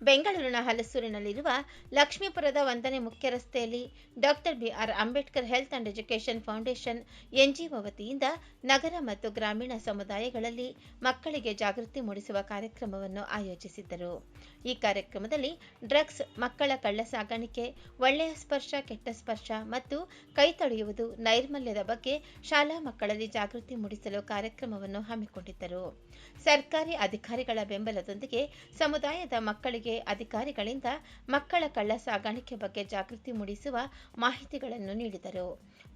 ಬೆಂಗಳೂರಿನ ಹಲಸೂರಿನಲ್ಲಿರುವ ಲಕ್ಷ್ಮೀಪುರದ ಒಂದನೇ ಮುಖ್ಯ ರಸ್ತೆಯಲ್ಲಿ doctor BR Ambedkar health and education foundation NGO ವತಿಯಿಂದ ನಗರ ಮತ್ತು ಗ್ರಾಮೀಣ ಸಮುದಾಯಗಳಲ್ಲಿ ಮಕ್ಕಳಿಗೆ ಜಾಗೃತಿ ಮೂಡಿಸುವ ಕಾರ್ಯಕ್ರಮವನ್ನು ಆಯೋಜಿಸಿದ್ದರು. ಈ ಕಾರ್ಯಕ್ರಮದಲ್ಲಿ ಡ್ರಗ್ಸ್, ಮಕ್ಕಳ ಕಳ್ಳ ಸಾಗಾಣಿಕೆ, ಒಳ್ಳೆಯ ಸ್ಪರ್ಶ, ಕೆಟ್ಟ ಸ್ಪರ್ಶ ಮತ್ತು ಕೈ ತೊಳೆಯುವುದು ನೈರ್ಮಲ್ಯದ ಬಗ್ಗೆ ಶಾಲಾ ಮಕ್ಕಳಲ್ಲಿ ಜಾಗೃತಿ ಮೂಡಿಸಲು ಕಾರ್ಯಕ್ರಮವನ್ನು ಹಮ್ಮಿಕೊಂಡಿದ್ದರು. ಸರ್ಕಾರಿ ಅಧಿಕಾರಿಗಳ ಬೆಂಬಲದೊಂದಿಗೆ ಸಮುದಾಯದ ಮಕ್ಕಳಿಗೆ ಅಧಿಕಾರಿಗಳಿಂದ ಮಕ್ಕಳ ಕಳ್ಳ ಸಾಗಾಣಿಕೆ ಬಗ್ಗೆ ಜಾಗೃತಿ ಮೂಡಿಸುವ ಮಾಹಿತಿಗಳನ್ನು ನೀಡಿದರು.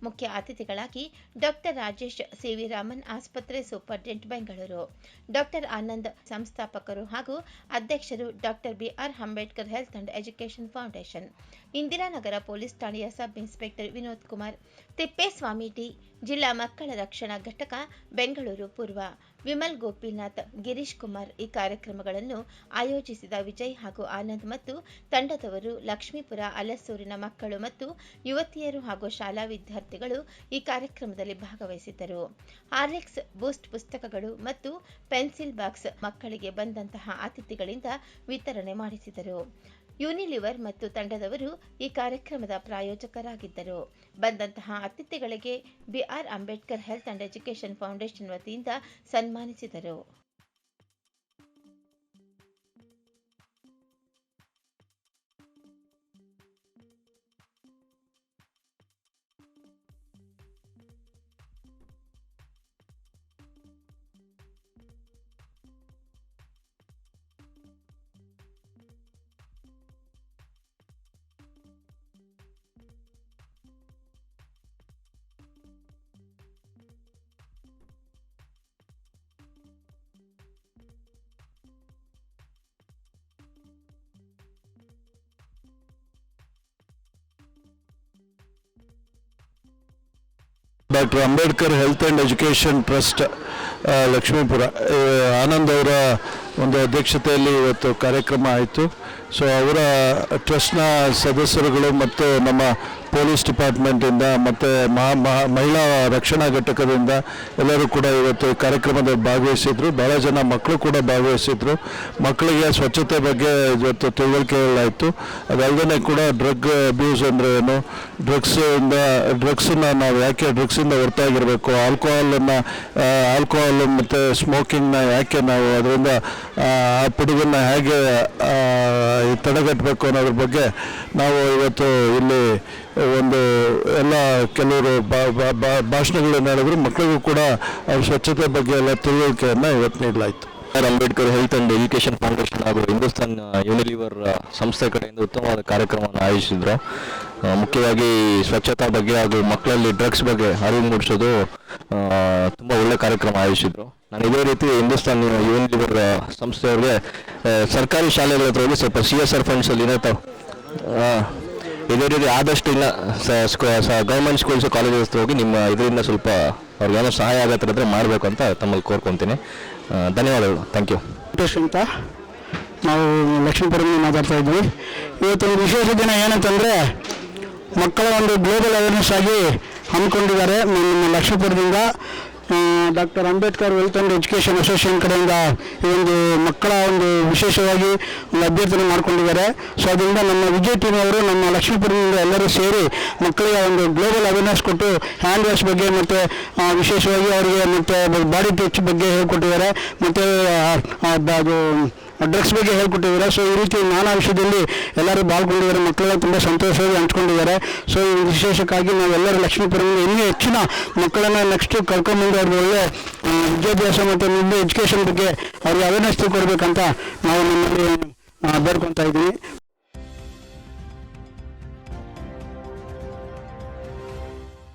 ಮುಖ್ಯ ಅತಿಥಿಗಳಾಗಿ ಡಾಕ್ಟರ್ ರಾಜೇಶ್ ಸಿವಿರಾಮನ್ ಆಸ್ಪತ್ರೆ ಸೂಪರ್ಡೆಂಟ್ ಬೆಂಗಳೂರು. ಡಾಕ್ಟರ್ ಆನಂದ್ ಸಂಸ್ಥಾಪಕರು ಹಾಗೂ ಅಧ್ಯಕ್ಷರು doctor BR Ambedkar health and education foundation. Indiranagar police ಠಾಣೆಯ sub inspector Vinod Kumar. Tippeswamy T, ಜಿಲ್ಲಾ ಮಕ್ಕಳ ರಕ್ಷಣಾ ಘಟಕ, ಬೆಂಗಳೂರು ಪೂರ್ವ. ವಿಮಲ್ ಗೋಪಿನಾಥ್, ಗಿರೀಶ್ ಕುಮಾರ್ ಈ ಕಾರ್ಯಕ್ರಮಗಳನ್ನು ಆಯೋಜಿಸಿದ ವಿಜಯ್ ಹಾಗೂ ಆನಂದ್ ಮತ್ತು ತಂಡದವರು ಲಕ್ಷ್ಮೀಪುರ, ಅಲಸೂರಿನ ಮಕ್ಕಳು ಮತ್ತು ಯುವತಿಯರು ಹಾಗೂ ಶಾಲಾ ವಿದ್ಯಾರ್ಥಿಗಳು ಈ ಕಾರ್ಯಕ್ರಮದಲ್ಲಿ ಭಾಗವಹಿಸಿದ್ದರು. ಹಾರ್ಲಿಕ್ಸ್ ಬೂಸ್ಟ್ ಪುಸ್ತಕಗಳು ಮತ್ತು ಪೆನ್ಸಿಲ್ ಬಾಕ್ಸ್ ಮಕ್ಕಳಿಗೆ ಬಂದಂತಹ ಅತಿಥಿಗಳಿಂದ ವಿತರಣೆ ಮಾಡಿಸಿದರು. ಯೂನಿಲಿವರ್ ಮತ್ತು ತಂಡದವರು ಈ ಕಾರ್ಯಕ್ರಮದ ಪ್ರಾಯೋಜಕರಾಗಿದ್ದರು. ಬಂದಂತಹ ಅತಿಥಿಗಳಿಗೆ BR Ambedkar health and education foundation ವತಿಯಿಂದ ಸನ್ಮಾನಿಸಿದರು. Doctor Ambedkar health and education trust Lakshmipura Anand ಅವರ ಒಂದು ಅಧ್ಯಕ್ಷತೆಯಲ್ಲಿ ಇವತ್ತು ಕಾರ್ಯಕ್ರಮ ಆಯಿತು. ಸೊ ಅವರ ಟ್ರಸ್ಟ್ನ ಸದಸ್ಯರುಗಳು ಮತ್ತು ನಮ್ಮ ಪೊಲೀಸ್ ಡಿಪಾರ್ಟ್ಮೆಂಟಿಂದ ಮತ್ತು ಮಹಾ ಮಹಾ- ಮಹಿಳಾ ರಕ್ಷಣಾ ಘಟಕದಿಂದ ಎಲ್ಲರೂ ಕೂಡ ಇವತ್ತು ಕಾರ್ಯಕ್ರಮದಲ್ಲಿ ಭಾಗವಹಿಸಿದ್ರು. ಬಹಳ ಜನ ಮಕ್ಕಳು ಕೂಡ ಭಾಗವಹಿಸಿದ್ರು. ಮಕ್ಕಳಿಗೆ ಸ್ವಚ್ಛತೆ ಬಗ್ಗೆ ಇವತ್ತು ತಿಳುವಳಿಕೆ ಆಯಿತು. ಅದಲ್ಲದೆ ಕೂಡ ಡ್ರಗ್ ಅಬ್ಯೂಸ್ ಅಂದರೆ ಏನು? ಡ್ರಗ್ಸಿಂದ ಡ್ರಗ್ಸನ್ನ ನಾವು ಯಾಕೆ ಡ್ರಗ್ಸಿಂದ ಹೊರತಾಗಿರಬೇಕು? ಆಲ್ಕೋಹಾಲನ್ನು ಆಲ್ಕೋಹಾಲ್ ಮತ್ತು ಸ್ಮೋಕಿಂಗ್ನ ಯಾಕೆ ನಾವು ಅದರಿಂದ ಆ ಪಿಡುಗನ್ನು ಹೇಗೆ ತಡೆಗಟ್ಟಬೇಕು ಅನ್ನೋದ್ರ ಬಗ್ಗೆ ನಾವು ಇವತ್ತು ಇಲ್ಲಿ ಒಂದು ಎಲ್ಲ ಕೆಲವರು ಭಾಷಣಗಳನ್ನು ಹೇಳಿದ್ರು. ಮಕ್ಕಳಿಗೂ ಕೂಡ ಅವ್ರ ಸ್ವಚ್ಛತೆ ಬಗ್ಗೆ ಎಲ್ಲ ತಿಳುವಳಿಕೆಯನ್ನು ಇವತ್ತು ನೀಡಲಾಯಿತು. R Ambedkar health and education foundation ಹಾಗೂ ಹಿಂದೂಸ್ತಾನ್ ಯೂನಿಲಿವರ್ ಸಂಸ್ಥೆ ಕಡೆಯಿಂದ ಉತ್ತಮವಾದ ಕಾರ್ಯಕ್ರಮವನ್ನು ಆಯೋಜಿಸಿದ್ರು. ಮುಖ್ಯವಾಗಿ ಸ್ವಚ್ಛತಾ ಬಗ್ಗೆ ಹಾಗೂ ಮಕ್ಕಳಲ್ಲಿ ಡ್ರಗ್ಸ್ ಬಗ್ಗೆ ಅರಿವು ಮೂಡಿಸೋದು ತುಂಬ ಒಳ್ಳೆ ಕಾರ್ಯಕ್ರಮ ಆಯೋಜಿಸಿದ್ರು. ನಾನು ಇದೇ ರೀತಿ ಹಿಂದೂಸ್ತಾನ್ ಯೂನಿಲಿವರ್ ಸಂಸ್ಥೆಯವ್ರಿಗೆ ಆ, ಸರ್ಕಾರಿ ಶಾಲೆಗಳ ಹತ್ರ ಹೋಗಿ ಸ್ವಲ್ಪ ಸಿ ಎಸ್ ಆರ್ ಫಂಡ್ಸಲ್ಲಿ ತಾವು ಇದೇ ರೀತಿ ಆದಷ್ಟು ಇಲ್ಲ ಗೌರ್ಮೆಂಟ್ ಸ್ಕೂಲ್ಸ್ ಕಾಲೇಜಸ್ ಹೋಗಿ ನಿಮ್ಮ ಇದರಿಂದ ಸ್ವಲ್ಪ ಅವ್ರಿಗೆ ಏನೋ ಸಹಾಯ ಆಗತ್ತೆ ಅಂದ್ರೆ ಮಾಡಬೇಕು ಅಂತ ತಮ್ಮಲ್ಲಿ ಕೋರ್ಕೊತೀನಿ. ಧನ್ಯವಾದಗಳು. ಥ್ಯಾಂಕ್ ಯು ಅಂತ. ನಾವು ಲಕ್ಷ್ಮೀಪುರದಿಂದ ಮಾತಾಡ್ತಾ ಇದ್ವಿ ಇವತ್ತು ವಿಶೇಷ ದಿನ ಏನಂತಂದರೆ ಮಕ್ಕಳ ಒಂದು ಗ್ಲೋಬಲ್ ಅವೇರ್ನೆಸ್ ಆಗಿ ಹಮ್ಮಿಕೊಂಡಿದ್ದಾರೆ ನಮ್ಮ ಲಕ್ಷ್ಮೀಪುರದಿಂದ. Doctor Ambedkar wealth and education association ಕಡೆಯಿಂದ ಈ ಒಂದು ಮಕ್ಕಳ ಒಂದು ವಿಶೇಷವಾಗಿ ಒಂದು ಅಭ್ಯರ್ಥನೆ ಮಾಡಿಕೊಂಡಿದ್ದಾರೆ. ಸೊ ಅದರಿಂದ ನಮ್ಮ ವಿಜಯ್ ಅವರು, ನಮ್ಮ ಲಕ್ಷ್ಮೀಪುರದಿಂದ ಎಲ್ಲರೂ ಸೇರಿ ಮಕ್ಕಳಿಗೆ ಒಂದು ಗ್ಲೋಬಲ್ ಅವೇರ್ನೆಸ್ ಕೊಟ್ಟು ಹ್ಯಾಂಡ್ ವಾಶ್ ಬಗ್ಗೆ ಮತ್ತು ವಿಶೇಷವಾಗಿ ಅವರಿಗೆ ಮತ್ತು ಬಾಡಿ ಟಚ್ ಬಗ್ಗೆ ಹೇಳ್ಕೊಟ್ಟಿದ್ದಾರೆ. ಮತ್ತು ಅದು ಡ್ರಗ್ಸ್ ಬಗ್ಗೆ ಹೇಳ್ಕೊಟ್ಟಿದ್ದಾರೆ. ಸೊ ಈ ರೀತಿ ನಾನಾ ವಿಷಯದಲ್ಲಿ ಎಲ್ಲರೂ ಪಾಲ್ಗೊಂಡಿದ್ದಾರೆ. ಮಕ್ಕಳೆಲ್ಲ ತುಂಬ ಸಂತೋಷವಾಗಿ ಹಂಚ್ಕೊಂಡಿದ್ದಾರೆ. ಸೊ ಈ ವಿಶೇಷಕ್ಕಾಗಿ ನಾವೆಲ್ಲರೂ ಲಕ್ಷ್ಮೀಪುರದಿಂದ ಇನ್ನೂ ಹೆಚ್ಚಿನ ಮಕ್ಕಳನ್ನು ನೆಕ್ಸ್ಟ್ ಕರ್ಕೊಂಬಂದು ಅವ್ರಿಗೆ ಒಳ್ಳೆ ವಿದ್ಯಾಭ್ಯಾಸ ಮತ್ತು ಮುಂದೆ ಎಜುಕೇಷನ್ ಬಗ್ಗೆ ಅವ್ರಿಗೆ ಅವೇರ್ನೆಸ್ ತಿಳ್ಕೊಡ್ಬೇಕಂತ ನಾವು ನಿಮ್ಮಲ್ಲಿ ಬೇಡ್ಕೊತಾ ಇದ್ದೀವಿ.